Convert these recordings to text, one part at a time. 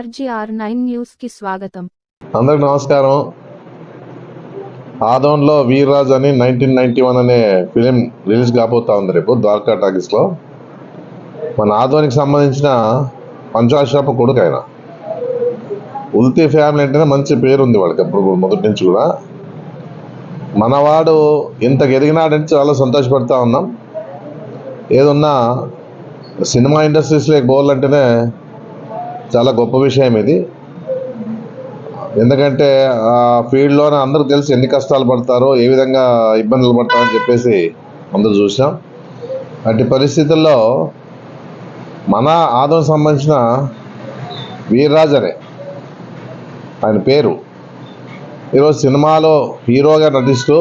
RGR nine న్యూస్కి స్వాగతం. అందరికి నమస్కారం. ఆదోన్లో వీర్రాజ్ అని నైన్టీన్ నైన్టీ వన్ అనే ఫిలిం రిలీజ్ కాబోతా ఉంది రేపు ద్వారకా టాకీస్లో. మన ఆదోనికి సంబంధించిన పంచాశ్రప కొడుకు ఆయన ఉల్తి ఫ్యామిలీ అంటేనే మంచి పేరు ఉంది వాళ్ళకి అప్పుడు కూడా మొదటి నుంచి కూడా. మనవాడు ఇంత ఎదిగినాడంటే చాలా సంతోషపడతా ఉన్నాం. ఏదన్నా సినిమా ఇండస్ట్రీస్లోకి పోవాలంటేనే చాలా గొప్ప విషయం ఇది. ఎందుకంటే ఆ ఫీల్డ్లోనే అందరూ తెలిసి ఎన్ని కష్టాలు పడతారో ఏ విధంగా ఇబ్బందులు పడతారని చెప్పేసి అందరూ చూసాం. అట్టి పరిస్థితుల్లో మన ఆదం సంబంధించిన వీర్రాజ్ అనే ఆయన పేరు. ఈరోజు సినిమాలో హీరోగా నటిస్తూ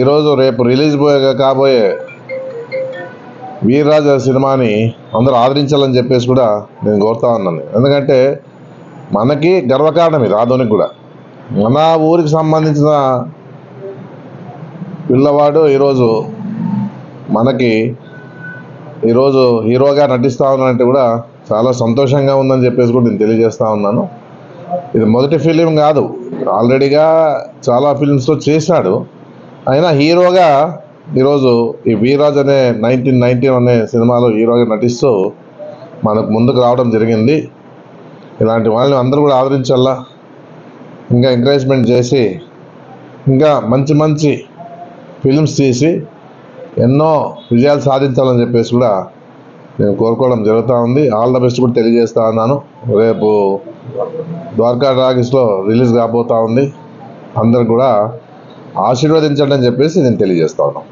ఈరోజు రేపు రిలీజ్ పోయే కాబోయే వీర్రాజ సినిమాని అందరూ ఆదరించాలని చెప్పేసి కూడా నేను కోరుతా ఉన్నాను. ఎందుకంటే మనకి గర్వకారణం ఇది ఆధునిక కూడా. మన ఊరికి సంబంధించిన పిల్లవాడు ఈరోజు మనకి ఈరోజు హీరోగా నటిస్తూ ఉన్నానంటే కూడా చాలా సంతోషంగా ఉందని చెప్పేసి కూడా నేను తెలియజేస్తూ ఉన్నాను. ఇది మొదటి ఫిలిం కాదు. ఆల్రెడీగా చాలా ఫిలిమ్స్తో చేశాడు. అయినా హీరోగా ఈరోజు ఈ వీరాజ్ అనే నైన్టీన్ నైన్టీన్ అనే సినిమాలో హీరోగా నటిస్తూ మనకు ముందుకు రావడం జరిగింది. ఇలాంటి వాళ్ళని అందరూ కూడా ఆదరించాలా? ఇంకా ఎంకరేజ్మెంట్ చేసి ఇంకా మంచి మంచి ఫిలిమ్స్ తీసి ఎన్నో విజయాలు సాధించాలని చెప్పేసి కూడా నేను కోరుకోవడం జరుగుతూ ఉంది. ఆల్ ద బెస్ట్ కూడా తెలియజేస్తా ఉన్నాను. రేపు ద్వారకా డ్రాగిస్లో రిలీజ్ కాబోతూ ఉంది. అందరు కూడా ఆశీర్వదించండి అని చెప్పేసి నేను తెలియజేస్తా ఉన్నాను